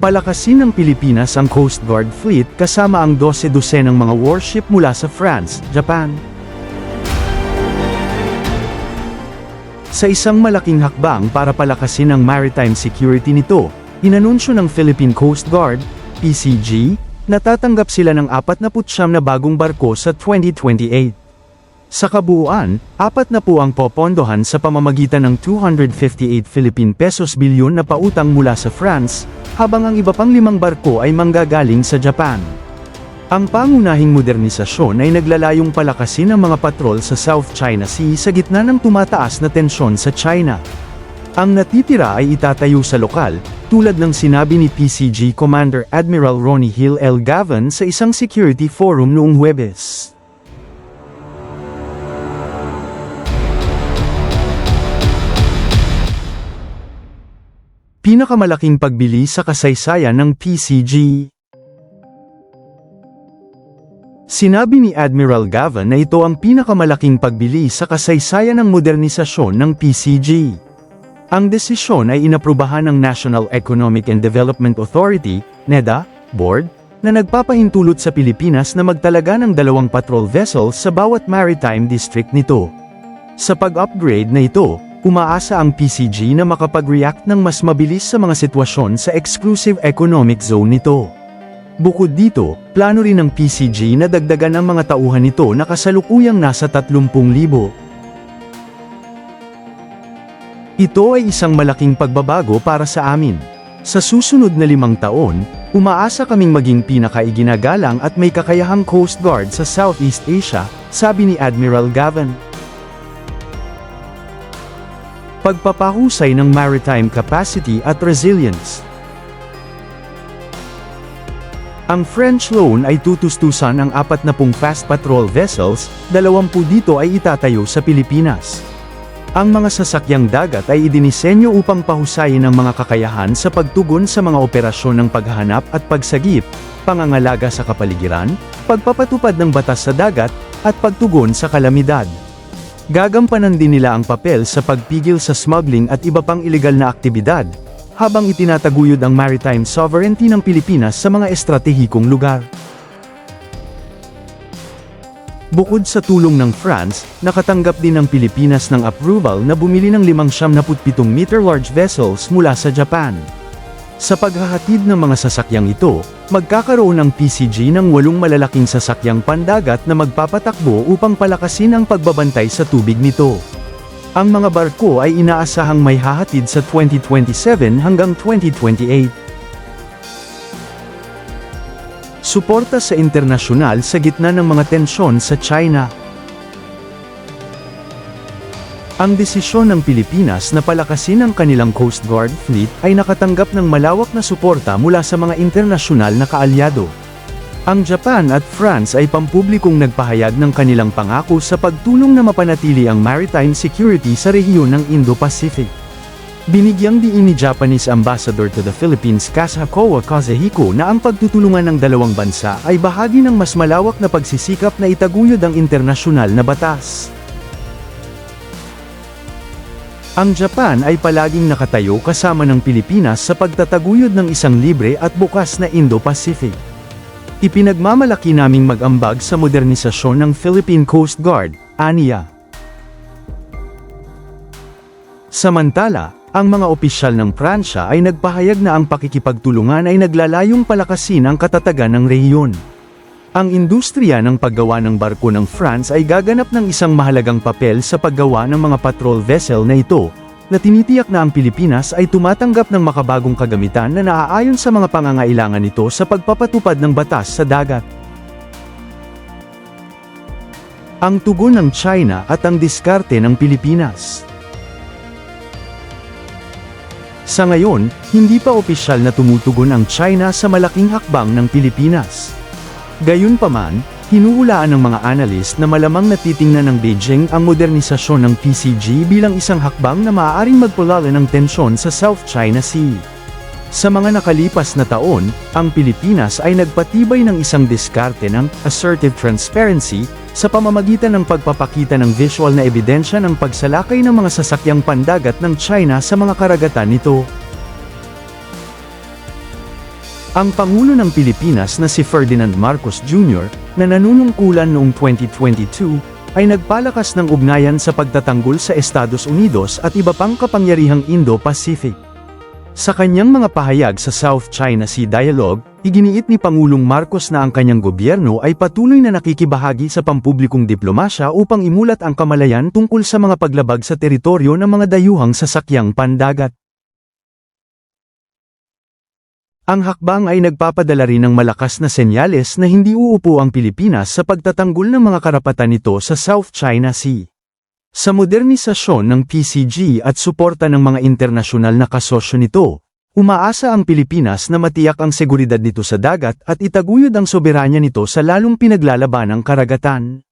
Palakasin ng Pilipinas ang Coast Guard Fleet kasama ang 12 dosenang mga warship mula sa France, Japan. Sa isang malaking hakbang para palakasin ang maritime security nito, inanunsyo ng Philippine Coast Guard, PCG, na tatanggap sila ng 49 na bagong barko sa 2028. Sa kabuuan, apat na po ang popondohan sa pamamagitan ng 258 Philippine pesos bilyon na pautang mula sa France, habang ang iba pang limang barko ay manggagaling sa Japan. Ang pangunahing modernisasyon ay naglalayong palakasin ang mga patrol sa South China Sea sa gitna ng tumataas na tensyon sa China. Ang natitira ay itatayo sa lokal, tulad ng sinabi ni PCG Commander Admiral Ronnie Hill L. Gavin sa isang security forum noong Huwebes. Pinakamalaking pagbili sa kasaysayan ng PCG. Sinabi ni Admiral Gavin na ito ang pinakamalaking pagbili sa kasaysayan ng modernisasyon ng PCG. Ang desisyon ay inaprubahan ng National Economic and Development Authority, NEDA, Board, na nagpapahintulot sa Pilipinas na magtalaga ng dalawang patrol vessels sa bawat maritime district nito. Sa pag-upgrade na ito, umaasa ang PCG na makapag-react ng mas mabilis sa mga sitwasyon sa exclusive economic zone nito. Bukod dito, plano rin ng PCG na dagdagan ang mga tauhan nito na kasalukuyang nasa 30,000. Ito ay isang malaking pagbabago para sa amin. Sa susunod na limang taon, umaasa kaming maging pinakaiginagalang at may kakayahang Coast Guard sa Southeast Asia, sabi ni Admiral Gavin. Pagpapahusay ng maritime capacity at resilience. Ang French loan ay tutustusan ang 40 fast patrol vessels, 20 dito ay itatayo sa Pilipinas. Ang mga sasakyang dagat ay idinisenyo upang pahusayin ang mga kakayahan sa pagtugon sa mga operasyon ng paghahanap at pagsagip, pangangalaga sa kapaligiran, pagpapatupad ng batas sa dagat, at pagtugon sa kalamidad. Gagampanan din nila ang papel sa pagpigil sa smuggling at iba pang ilegal na aktibidad, habang itinataguyod ang maritime sovereignty ng Pilipinas sa mga estratehikong lugar. Bukod sa tulong ng France, nakatanggap din ang Pilipinas ng approval na bumili ng 577 meter large vessels mula sa Japan. Sa paghahatid ng mga sasakyang ito, magkakaroon ng PCG ng walong malalaking sasakyang pandagat na magpapatakbo upang palakasin ang pagbabantay sa tubig nito. Ang mga barko ay inaasahang may hahatid sa 2027 hanggang 2028. Suporta sa internasyonal sa gitna ng mga tensyon sa China. Ang desisyon ng Pilipinas na palakasin ang kanilang Coast Guard fleet ay nakatanggap ng malawak na suporta mula sa mga internasyonal na kaalyado. Ang Japan at France ay pampublikong nagpahayag ng kanilang pangako sa pagtulong na mapanatili ang maritime security sa rehiyon ng Indo-Pacific. Binigyang diin ni Japanese Ambassador to the Philippines Kasakowa Kazahiko na ang pagtutulungan ng dalawang bansa ay bahagi ng mas malawak na pagsisikap na itaguyod ang internasyonal na batas. Ang Japan ay palaging nakatayo kasama ng Pilipinas sa pagtataguyod ng isang libre at bukas na Indo-Pacific. Ipinagmamalaki naming mag-ambag sa modernisasyon ng Philippine Coast Guard, ANIA. Samantala, ang mga opisyal ng Pransya ay nagpahayag na ang pakikipagtulungan ay naglalayong palakasin ang katatagan ng rehiyon. Ang industriya ng paggawa ng barko ng France ay gaganap ng isang mahalagang papel sa paggawa ng mga patrol vessel na ito, na tinitiyak na ang Pilipinas ay tumatanggap ng makabagong kagamitan na naaayon sa mga pangangailangan nito sa pagpapatupad ng batas sa dagat. Ang tugon ng China at ang diskarte ng Pilipinas. Sa ngayon, hindi pa opisyal na tumutugon ang China sa malaking hakbang ng Pilipinas. Gayunpaman, hinuhulaan ng mga analyst na malamang natitingnan ng Beijing ang modernisasyon ng PCG bilang isang hakbang na maaaring magpulala ng tensyon sa South China Sea. Sa mga nakalipas na taon, ang Pilipinas ay nagpatibay ng isang diskarte ng assertive transparency sa pamamagitan ng pagpapakita ng visual na ebidensya ng pagsalakay ng mga sasakyang pandagat ng China sa mga karagatan nito. Ang Pangulo ng Pilipinas na si Ferdinand Marcos Jr., na nanunungkulan noong 2022, ay nagpalakas ng ugnayan sa pagtatanggol sa Estados Unidos at iba pang kapangyarihang Indo-Pacific. Sa kanyang mga pahayag sa South China Sea Dialogue, iginiit ni Pangulong Marcos na ang kanyang gobyerno ay patuloy na nakikibahagi sa pampublikong diplomasya upang imulat ang kamalayan tungkol sa mga paglabag sa teritoryo ng mga dayuhang sasakyang pandagat. Ang hakbang ay nagpapadala rin ng malakas na senyales na hindi uupo ang Pilipinas sa pagtatanggol ng mga karapatan nito sa South China Sea. Sa modernisasyon ng PCG at suporta ng mga internasyonal na kasosyo nito, umaasa ang Pilipinas na matiyak ang seguridad nito sa dagat at itaguyod ang soberanya nito sa lalong pinaglalaban ng karagatan.